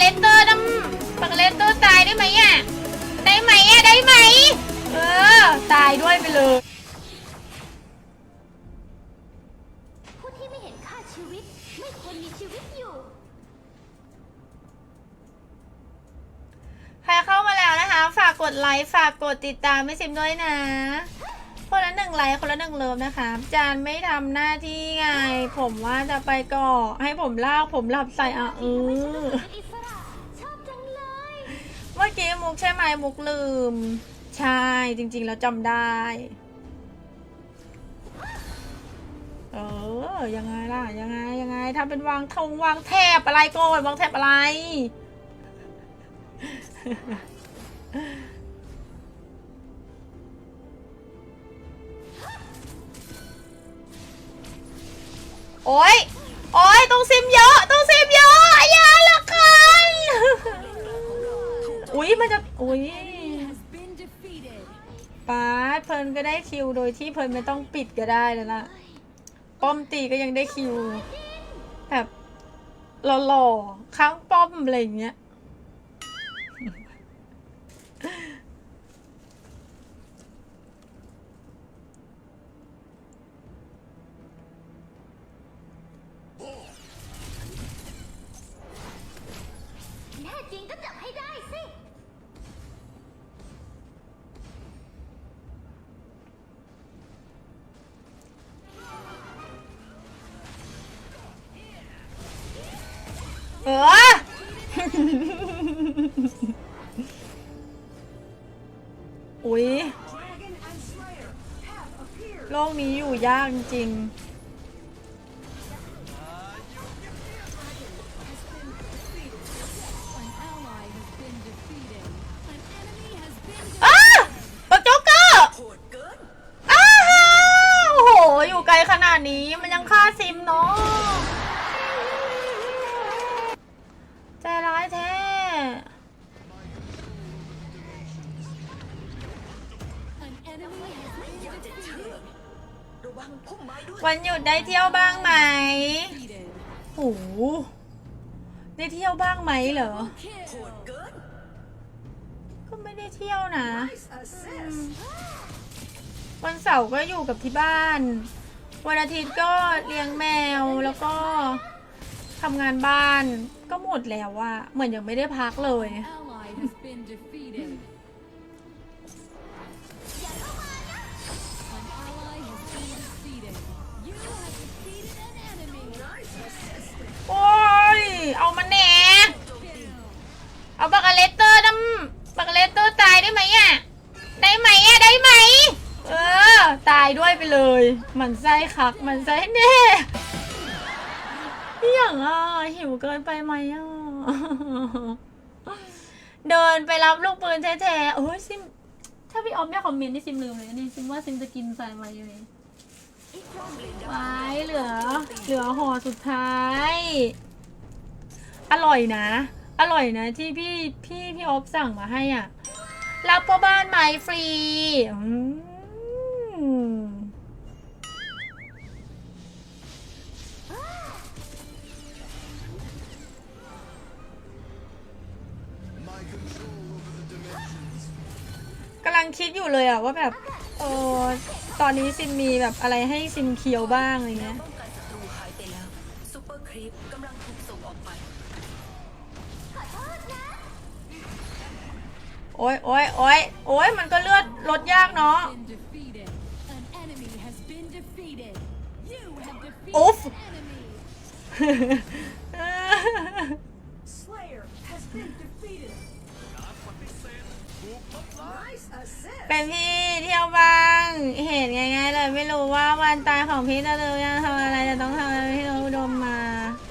เลสเตอร์น้ำปากกาเลสเตอร์ตายได้ไหมอะ ได้ไหมอะ ได้ไหม เออ ตายด้วยไปเลย ผู้ที่ไม่เห็นค่าชีวิต ไม่ควรมีชีวิตอยู่ ใครเข้ามาแล้วนะคะ ฝากกดไลค์ ฝากกดติดตามไม่ซิมด้วยนะ คนละหนึ่งไลค์ คนละหนึ่งเลิฟนะคะ จานไม่ทำหน้าที่ไง ผมว่าจะไปก่อ ให้ผมลากผมหลับใส่อะเออเป็นอิสระชอบจังเลยเมื่อกี้มุกใช่ไหมมุกลืม ใช่จริง ๆ แล้วจำได้ เออ ยังไงล่ะ ยังไงยังไงทำเป็นวางทงวางแถบอะไรก่อนวางแถบอะไรโอ๊ยโอ๊ยต้องซิมเยอะต้องซิมเยอะอย่าละกัน อุ๊ย มันจะอุ้ยป้าดเพลินก็ได้คิวโดยที่เพลินไม่ต้องปิดก็ได้แล้วล่ะ ป้อมตีก็ยังได้คิว แบบหล่อๆค้างป้อมอะไรอย่างเงี้ย จริง ที่ยวบ้างไหมโหได้เที่ยวบ้างไหมเหรอ ก็ไม่ได้เที่ยวนะ วันเสาร์ก็อยู่กับที่บ้าน วันอาทิตย์ก็เลี้ยงแมวแล้วก็ทำงานบ้านก็หมดแล้วอะเหมือนยังไม่ได้พักเลย เอาปากกาเลสเตอร์น้ำปากกาเลสเตอร์ตายได้ไหมอะได้ไหมอะได้ไหม เออ ตายด้วยไปเลย มันไส้คัก มันไส้แน่อย่างอะหิวเกินไปไหมอะเดินไปรับลูกปืนแท้ๆโอ้ยซิม ถ้าพี่ออฟไม่คอมเมนต์นี่ซิมลืมเลยนี่ซิมว่าซิมจะกินใส่มาอยู่นี่ไว้เหลือ เหลือห่อสุดท้าย อร่อยนะ อร่อยนะที่พี่พี่พี่ออฟสั่งมาให้อะ รับพ่อบ้านไม้ฟรีกำลังคิดอยู่เลยอะว่าแบบเออตอนนี้ซิมมีแบบอะไรให้ซิมเคียวบ้างอะไรเงี้ยซูเปอร์ครีปกำลังถูก โอ้ยโอ้ยโอ้ยโอ้ยมันก็เลือดลดยากเนาะ Been defeated. An enemy has been defeated. You have defeated Oof. an enemy. Slayer has been defeated. Nice assist. เป็นพี่เที่ยวบ้าง เห็นง่ายๆเลย ไม่รู้ว่าวันตายของพี่ตะลือยังทำอะไรจะต้องทำอะไรพี่เราอุดมมา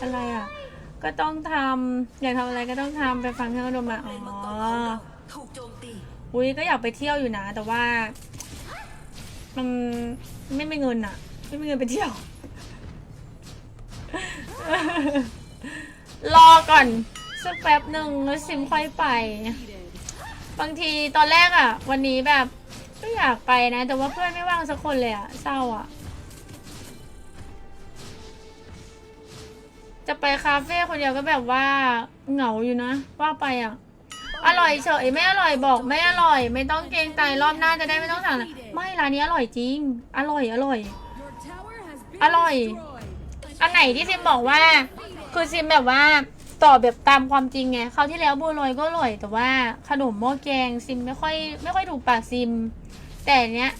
อะไรอะ ก็ต้องทำอยากทำอะไรก็ต้องทำไปฟังพี่อุดมมาอ๋อ ถูกโจมตีอุ้ยก็อยากไปเที่ยวอยู่นะ แต่ว่ามันไม่มีเงินอะไม่มีเงินไปเที่ยว รอก่อนสักแป๊บหนึ่งแล้วซิมค่อยไป บางทีตอนแรกอะวันนี้แบบก็อยากไปนะ แต่ว่าเพื่อนไม่ว่างสักคนเลยอะเศร้าอะจะไปคาเฟ่คนเดียวก็แบบว่าเหงาอยู่นะ ว่าไปอะ อร่อยเฉยไม่อร่อยบอกไม่อร่อย ไม่ต้องเกรงใจรอบหน้าจะได้ไม่ต้องสั่งไม่ร้านนี้อร่อยจริง อร่อยอร่อย อร่อย อันไหนที่ซิมบอกว่า คือซิมแบบว่าตอบแบบตามความจริงไงคราวที่แล้วบัวลอยก็อร่อย แต่ว่าขนมหม้อแกงซิมไม่ค่อยไม่ค่อยถูกปากซิม แต่เนี้ย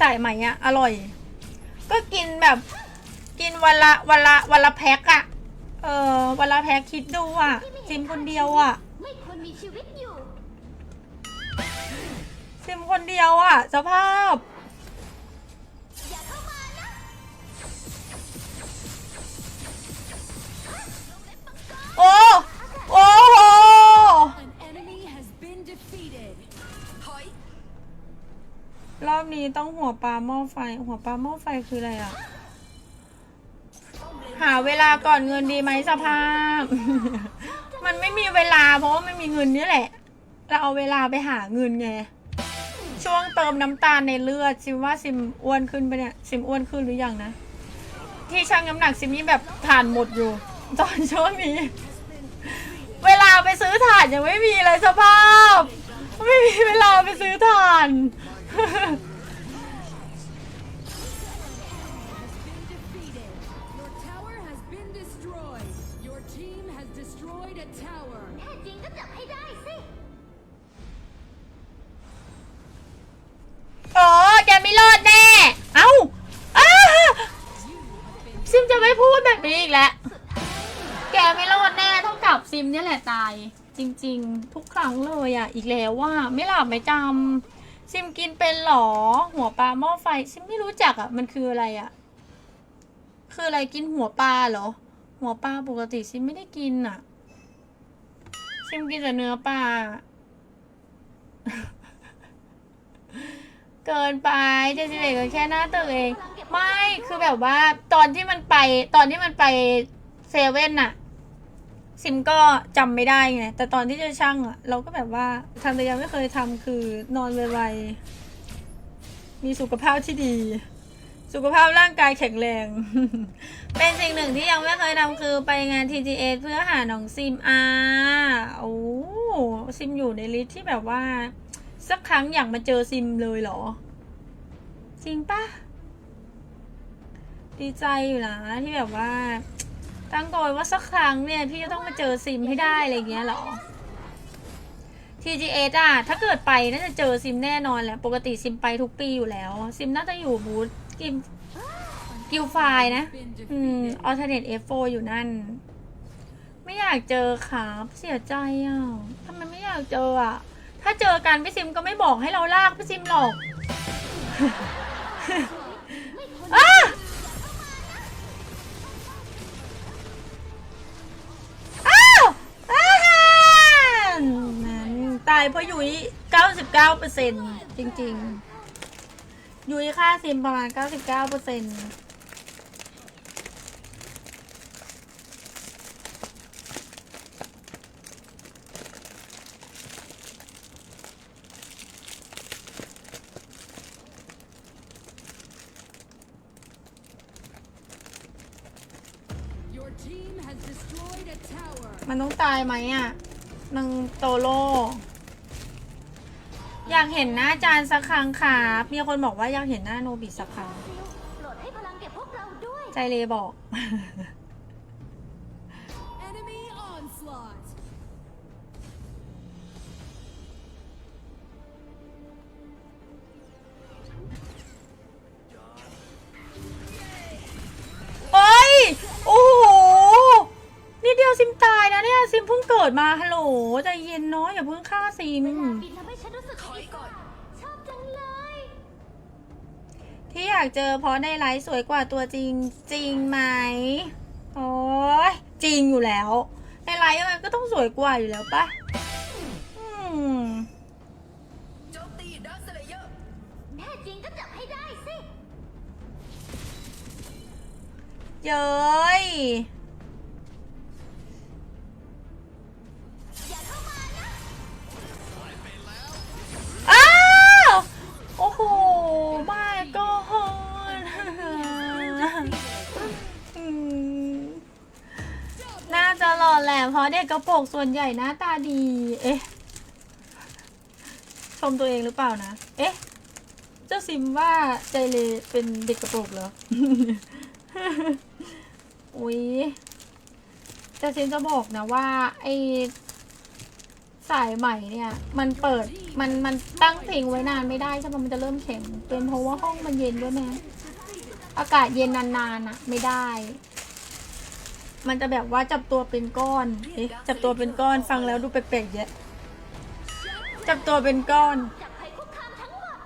สายใหม่อะอร่อย ก็กินแบบกินวันละวันละวันละแพ็คอะเออวันละแพ็คคิดดูอะซิมคนเดียวอะ ไม่ควรมีชีวิตอยู่ ซิมคนเดียวอะสภาพ อย่าเข้ามานะโอ้โอ้โห An enemy has been defeated. ถอยรอบนี้ต้องหัวปลาหม้อไฟ หัวปลาหม้อไฟคืออะไรอะหาเวลาก่อนเงินดีไหมสภาพ มันไม่มีเวลาเพราะว่าไม่มีเงินนี่แหละ เราเอาเวลาไปหาเงินไง ช่วงเติมน้ำตาลในเลือดซิมว่าซิมอ้วนขึ้นไปเนี่ยซิมอ้วนขึ้นหรือยังนะ ที่ชั่งน้ำหนักซิมนี่แบบถ่านหมดอยู่ ตอนช่วงนี้ เวลาไปซื้อถ่านยังไม่มีเลยสภาพ ไม่มีเวลาไปซื้อถ่าน ออแกไม่รอดแน่ เอ้าอ้าซิมจะไม่พูดแบบนี้อีกแล้ว แกไม่รอดแน่เท่ากับซิมเนี่ยแหละตาย จริง ๆ ทุกครั้งเลยอะ อีกแล้วว่าไม่หลับไม่จำซิมกินเป็นหรอ หัวปลาหม้อไฟ ซิมไม่รู้จักอะ มันคืออะไรอะ คืออะไรกินหัวปลาเหรอ หัวปลาปกติซิมไม่ได้กินอะ ซิมกินแต่เนื้อปลา เกินไปเจสิเบก็แค่หน้าตึกเอง ไม่คือแบบว่าตอนที่มันไปตอนที่มันไปเซเว่นน่ะ ซิมก็จำไม่ได้ไง แต่ตอนที่จะช่างอะเราก็แบบว่าทำแต่ยังไม่เคยทำคือนอนไวๆมีสุขภาพที่ดี สุขภาพร่างกายแข็งแรง เป็นสิ่งหนึ่งที่ยังไม่เคยทำคือไปงาน TGA เพื่อหาน้องซิมอาโอ้ซิมอยู่ในลิสที่แบบว่า สักครั้งอยากมาเจอซิมเลยเหรอ จริงปะดีใจอยู่นะที่แบบว่า ตั้งโกยว่าสักครั้งเนี่ย พี่จะต้องมาเจอซิมให้ได้อะไรเงี้ยเหรอ TGS อะ ถ้าเกิดไปน่าจะเจอซิมแน่นอนแหละ ปกติซิมไปทุกปีอยู่แล้ว ซิมน่าจะอยู่บูธกิมกิลไฟนะ อืม alternate F4 อยู่นั่น ไม่อยากเจอครับ เสียใจอะทำไมไม่อยากเจออะ ถ้าเจอกันพี่ซิมก็ไม่บอกให้เราลากพี่ซิมหรอกอ้าอ้าวอ้าวนั้นตายเพราะยุ้ย99%จริงๆ ยุ้ยค่าซิมประมาณ 99% มันต้องตายไหมอะนางโตโร่อยากเห็นหน้าจานสักครั้งครับมีคนบอกว่าอยากเห็นหน้าโนบิสักครั้งซิลโปรดให้พลังแก่พวกเราด้วย ใจเลบอก กิดมาฮัลโหลใจเย็นเนาะอย่าเพิ่งฆ่าซิมเวลาบินทำให้ฉันรู้สึกถอยก่อน ชอบจังเลย ที่อยากเจอเพราะในไลฟ์สวยกว่าตัวจริงจริงไหมโอ้ยจริงอยู่แล้ว ในไลฟ์มันก็ต้องสวยกว่าอยู่แล้วปะอืมโจมตีดักสเลเยอร์แน่จริงก็จับให้ได้สิ เย้ยอย่ กกระโปรงส่วนใหญ่หน้าตาดี เอ๊ะ ชมตัวเองหรือเปล่านะ เอ๊ะ เจ้าซิมว่าใจเลเป็นเด็กกระโปรงเหรอ อุ๊ยแต่ซิมจะบอกนะว่า ไอสายใหม่เนี่ย มันเปิดมันมันตั้งทิ้งไว้นานไม่ได้ใช่ไหมมันจะเริ่มแข็งเป็นเพราะว่าห้องมันเย็นด้วยไหมอากาศเย็นนานๆอะไม่ได้ มันจะแบบว่าจับตัวเป็นก้อนเอ๊ะจับตัวเป็นก้อนฟังแล้วดูแปลกๆเยอะ จับตัวเป็นก้อนจับภัยคุกคามทั้งหมด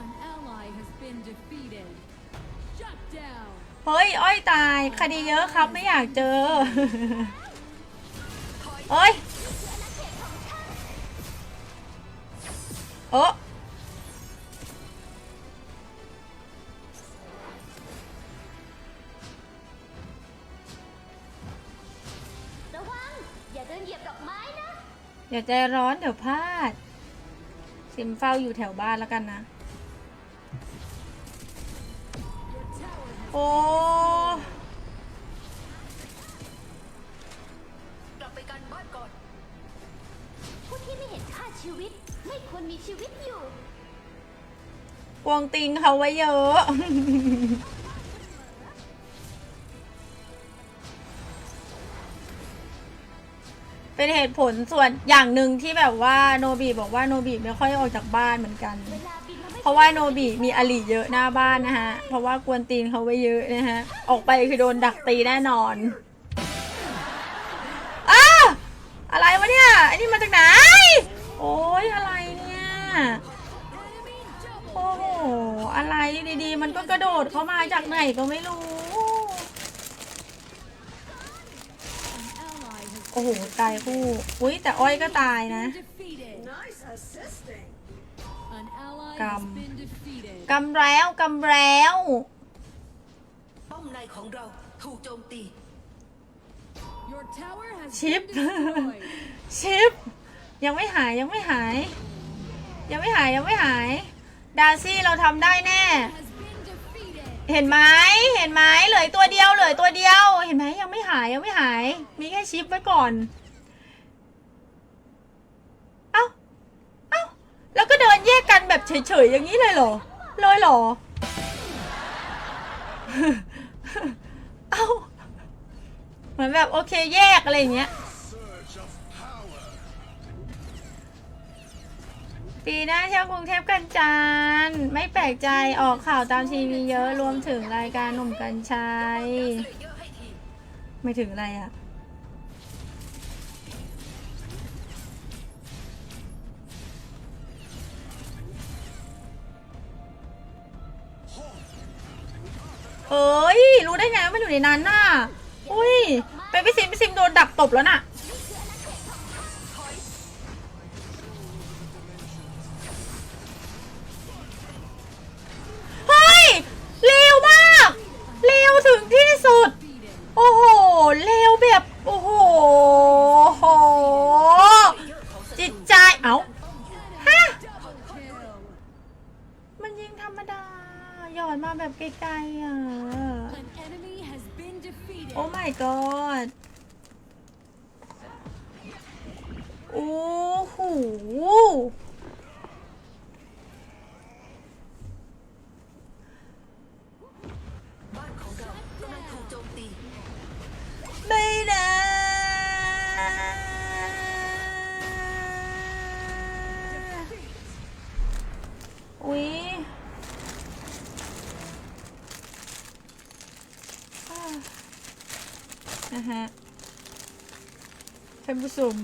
An ally has been defeated. Shut down. เฮ้ย อ้อยตาย คดีเยอะครับไม่อยากเจอ เอ้ย โอ้ อย่าใจร้อนเดี๋ยวพลาด ซิมเฝ้าอยู่แถวบ้านแล้วกันนะ Your tower has โอ้กลับไปกันบ้านก่อน ผู้ที่ไม่เห็นค่าชีวิต ไม่ควรมีชีวิตอยู่ กวงติงเขาไว้เยอะ เป็นเหตุผลส่วนอย่างหนึ่งที่แบบว่าโนบีบอกว่าโนบีไม่ค่อยออกจากบ้านเหมือนกัน เพราะว่าโนบีมีอลีเยอะหน้าบ้านนะฮะ เพราะว่ากวนตีนเขาไว้เยอะนะฮะ ออกไปคือโดนดักตีแน่นอนอ้าอะไรวะเนี่ยอ้นี่มาจากไหน โอ้ยอะไรเนี่ย โอ้โห อะไรดีๆ มันก็กระโดดเข้ามาจากไหนก็ไม่รู้ an ally has โอ้โห ตายคู่ อุ้ยแต่อ้อยก็ตายนะ been defeated. Nice assisting. An ally Cầm. has been defeated. กำแล้ว กำแล้วป้อมในของเราถูกโจมตี Your tower has Chip. been destroyed. ชิป ยังไม่หายยังไม่หาย ยังไม่หายยังไม่หาย ดาซี่เราทำได้แน่ has been defeated. เห็นไหมเห็นไหมเหลือตัวเดียวเหลือตัวเดียว เห็นไหมยังไม่หายยังไม่หาย มีแค่ชิปไว้ก่อน เอ้า เอ้า แล้วก็เดินแยกกันแบบเฉยๆอย่างนี้เลยเหรอ เลยเหรอ เอ้า เหมือนแบบโอเคแยกอะไรอย่างเงี้ย ปีหน้าเที่ยวกรุงเทพกันจานไม่แปลกใจออกข่าวตามทีวีเยอะรวมถึงรายการหนุ่มกัญชัยไม่ถึงอะไรอะเอ้ย รู้ได้ไงว่ามันอยู่ในนั้นน่ะ อุ้ย ไปพี่ซิมพี่ซิมโดนดักตบแล้วน่ะ ท่านผู้ชม